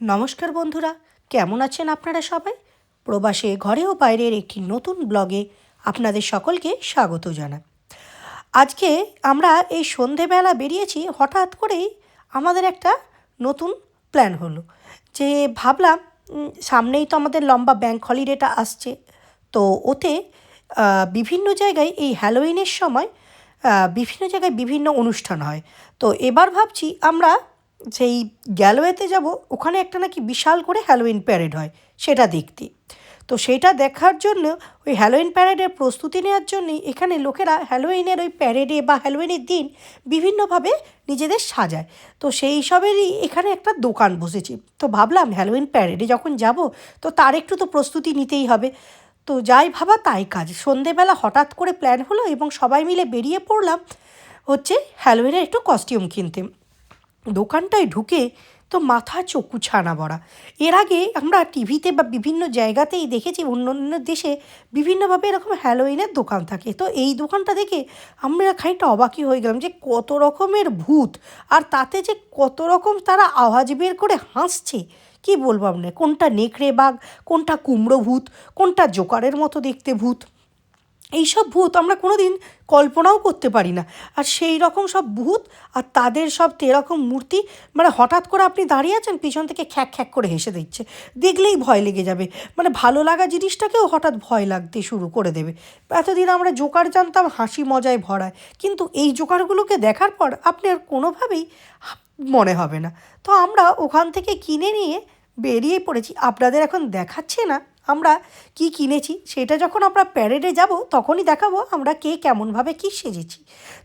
নমস্কার বন্ধুরা, কেমন আছেন আপনারা সবাই? প্রবাসে ঘরে ও বাইরের একটি নতুন ব্লগে আপনাদের সকলকে স্বাগত জানাই। আজকে আমরা এই সন্ধেবেলা বেরিয়েছি, হঠাৎ করেই আমাদের একটা নতুন প্ল্যান হলো। যে ভাবলাম সামনেই তো আমাদের লম্বা ব্যাংক হলিডেটা আসছে। তো ওতে বিভিন্ন জায়গায় এই হ্যালোইনের সময় বিভিন্ন জায়গায় বিভিন্ন অনুষ্ঠান হয়। তো এবার ভাবছি আমরা সেই গ্যালোয়েতে যাব, ওখানে একটা নাকি বিশাল করে হ্যালোইন প্যারেড হয়, সেটা দেখতে। তো সেটা দেখার জন্য ওই হ্যালোইন প্যারেডের প্রস্তুতি নেওয়ার জন্যই এখানে লোকেরা হ্যালোইনের ওই প্যারেডে বা হ্যালোইনের দিন বিভিন্নভাবে নিজেদের সাজায়। তো সেই সবেরই এখানে একটা দোকান বসেছে। তো ভাবলাম হ্যালোইন প্যারেডে যখন যাব, তো তার একটু তো প্রস্তুতি নিতেই হবে। তো যাই ভাবা তাই কাজ। সন্ধেবেলা হঠাৎ করে প্ল্যান হলো এবং সবাই মিলে বেরিয়ে পড়লাম হচ্ছে হ্যালোইনের একটু কস্টিউম কিনতে। দোকানটায় ঢুকে তো মাথা চক্ষু ছানা বড়া। এর আগে আমরা টিভিতে বা বিভিন্ন জায়গাতেই দেখেছি অন্য অন্য দেশে বিভিন্নভাবে এরকম হ্যালোইনের দোকান থাকে। তো এই দোকানটা দেখে আমরা খানিকটা অবাকই হয়ে গেলাম যে কত রকমের ভূত আর তাতে যে কত রকম তারা আওয়াজ বের করে হাসছে, কি বলব আপনার কোনটা নেকড়ে বাঘ, কোনটা কুমড়ো ভূত, কোনটা জোকারের মতো দেখতে ভূত? এইসব ভূত আমরা কোনো দিন কল্পনাও করতে পারি না। আর সেই রকম সব ভূত আর তাদের সব তেরকম মূর্তি মানে হঠাৎ করে আপনি দাঁড়িয়ে আছেন, পিছন থেকে খ্যাক খ্যাক করে হেসে দিচ্ছে। দেখলেই ভয় লেগে যাবে। মানে ভালো লাগা জিনিসটাকেও হঠাৎ ভয় লাগতে শুরু করে দেবে। এতদিন আমরা জোকার জানতাম, হাসি মজায় ভরায়। কিন্তু এই জোকারগুলোকে দেখার পর আপনি আর কোনোভাবেই মনে হবে না। তো আমরা ওখান থেকে কিনে নিয়ে বেরিয়ে পড়েছি। আপনাদের এখন দেখাচ্ছে না। আমরা কি কিনেছি? সেটা যখন আমরা প্যারেডে যাব, তখনই দেখাবো আমরা কে কেমনভাবে কী সেজেছি।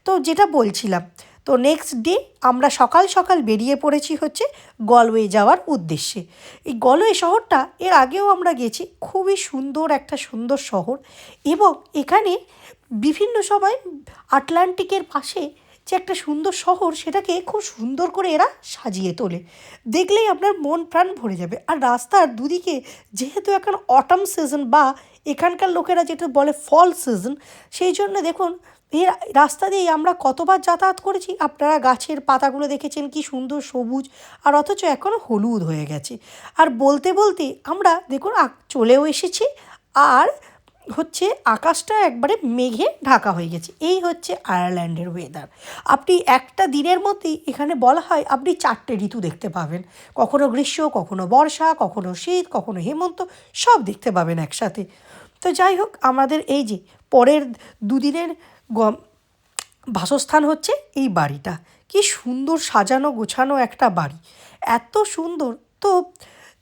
তো যেটা বলছিলাম, তো নেক্সট ডে আমরা সকাল সকাল বেরিয়ে পড়েছি হচ্ছে গলওয়ে যাওয়ার উদ্দেশ্যে। এই গলওয়ে শহরটা এর আগেও আমরা গেছি, খুবই সুন্দর একটা সুন্দর শহর এবং এখানে বিভিন্ন সময় আটলান্টিকের পাশে যে একটা সুন্দর শহর সেটাকে খুব সুন্দর করে এরা সাজিয়ে তোলে। দেখলেই আপনার মন প্রাণ ভরে যাবে। আর রাস্তার দুদিকে যেহেতু এখন অটাম সিজন বা এখানকার লোকেরা যেটা বলে ফল সিজন সেই জন্য দেখুন এই রাস্তা দিয়ে আমরা কতবার যাতায়াত করেছি। আপনারা গাছের পাতাগুলো দেখেছেন, কি সুন্দর সবুজ, আর অথচ এখনও হলুদ হয়ে গেছে। আর বলতে বলতে আমরা দেখুন চলেও এসেছি। আর হচ্ছে আকাশটা একবারে মেঘে ঢাকা হয়ে গেছে। এই হচ্ছে আয়ারল্যান্ডের ওয়েদার আপনি একটা দিনের মধ্যেই এখানে বলা হয় আপনি চারটে ঋতু দেখতে পাবেন। কখনো গ্রীষ্ম, কখনো বর্ষা, কখনো শীত, কখনো হেমন্ত, সব দেখতে পাবেন একসাথে। তো যাই হোক, আমাদের এই যে পরের দুদিনের গম, বাসস্থান হচ্ছে এই বাড়িটা। কি সুন্দর সাজানো গোছানো একটা বাড়ি। এত সুন্দর। তো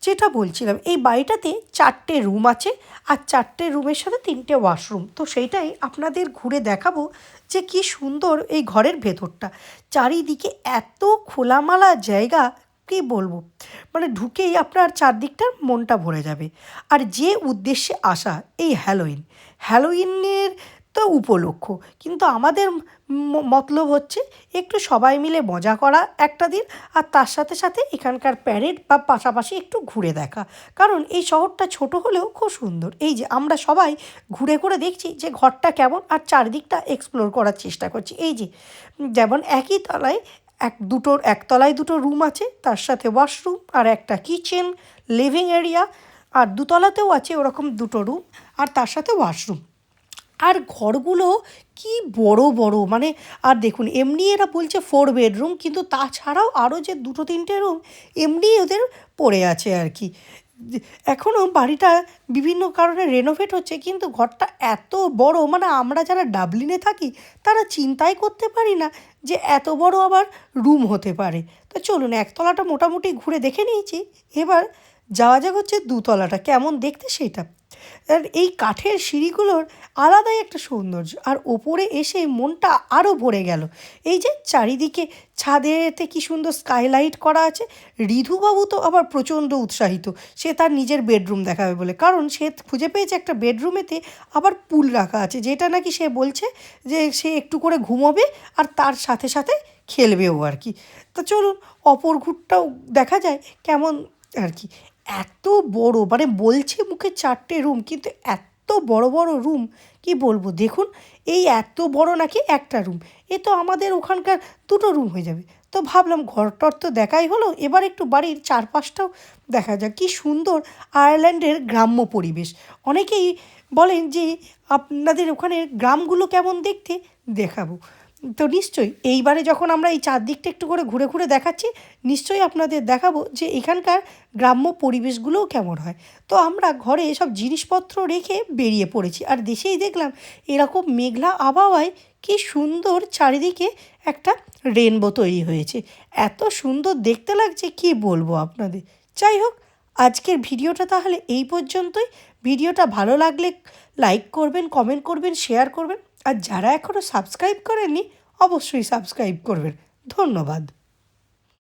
যেটা বলছিলাম, এই বাড়িটাতে চারটে রুম আছে আর চারটে রুমের সাথে তিনটে ওয়াশরুম তো সেইটাই আপনাদের ঘুরে দেখাবো যে কি সুন্দর এই ঘরের ভেতরটা। চারিদিকে এত খোলামালা জায়গা, কী বলব? মানে ঢুকেই আপনার চারদিকটার মনটা ভরে যাবে। আর যে উদ্দেশ্যে আসা, এই হ্যালোইন হ্যালোইনের তো উপলক্ষ। কিন্তু আমাদের মতলব হচ্ছে একটু সবাই মিলে মজা করা একটা দিন আর তার সাথে সাথে এখানকার প্যারেড বা পাশাপাশি একটু ঘুরে দেখা। কারণ এই শহরটা ছোট হলেও খুব সুন্দর। এই যে আমরা সবাই ঘুরে ঘুরে দেখছি যে ঘরটা কেমন আর চারদিকটা এক্সপ্লোর করার চেষ্টা করছি। এই যে যেমন একই তলায় এক দুটোর একতলায় দুটো রুম আছে, তার সাথে ওয়াশরুম আর একটা কিচেন লিভিং এরিয়া আর দুতলাতেও আছে ওরকম দুটো রুম আর তার সাথে ওয়াশরুম আর ঘরগুলো কি বড় বড়? মানে আর দেখুন, এমনি এরা বলছে ফোর বেডরুম কিন্তু তাছাড়াও আরও যে দুটো তিনটে রুম এমনি ওদের পড়ে আছে আর কি। এখনও বাড়িটা বিভিন্ন কারণে রেনোভেট হচ্ছে, কিন্তু ঘরটা এত বড় মানে আমরা যারা ডাবলিনে থাকি, তারা চিন্তাই করতে পারি না যে এত বড় আবার রুম হতে পারে। তো চলুন, একতলাটা মোটামুটি ঘুরে দেখে নিয়েছি। এবার যাওয়া যাক হচ্ছে দুতলাটা, কেমন দেখতে সেটা আর এই কাঠের সিঁড়িগুলোর আলাদাই একটা সৌন্দর্য। আর ওপরে এসে মনটা আরও ভরে গেল। এই যে চারিদিকে ছাদেতে কি সুন্দর স্কাইলাইট করা আছে ঋধুবাবু তো আবার প্রচণ্ড উৎসাহিত। সে তার নিজের বেডরুম দেখাবে বলে। কারণ সে খুঁজে পেয়েছে একটা বেডরুমেতে আবার পুল রাখা আছে, যেটা নাকি সে বলছে যে সে একটু করে ঘুমোবে আর তার সাথে সাথে খেলবেও আর কি। তা চলুন, অপর ঘুরটাও দেখা যায় কেমন আর কি। এত বড় মানে বলছে মুখে চারটে রুম কিন্তু এত বড় বড় রুম কি বলব? দেখুন, এই এত বড় নাকি একটা রুম এ তো আমাদের ওখানকার দুটো রুম হয়ে যাবে। তো ভাবলাম ঘরটর তো দেখাই হলো, এবার একটু বাড়ির চারপাশটাও দেখা যাক। কি সুন্দর আয়ারল্যান্ডের গ্রাম্য পরিবেশ। অনেকেই বলেন যে আপনাদের ওখানে গ্রামগুলো কেমন দেখতে? দেখাবো। তো নিশ্চয়ই, এইবারে যখন আমরা এই চারদিকটা একটু করে ঘুরে ঘুরে দেখাচ্ছি, নিশ্চয়ই আপনাদের দেখাবো যে এখানকার গ্রাম্য পরিবেশগুলোও কেমন হয়। তো আমরা ঘরে সব জিনিসপত্র রেখে বেরিয়ে পড়েছি আর দেশেই দেখলাম এরকম মেঘলা আবহাওয়ায় কি সুন্দর চারিদিকে একটা রেনবো তৈরি হয়েছে। এত সুন্দর দেখতে লাগছে, কি বলব আপনাদের? যাই হোক, আজকের ভিডিওটা তাহলে এই পর্যন্তই। ভিডিওটা ভালো লাগলে লাইক করবেন, কমেন্ট করবেন, শেয়ার করবেন। আর যারা এখনও সাবস্ক্রাইব করেননি অবশ্যই সাবস্ক্রাইব করবেন। ধন্যবাদ।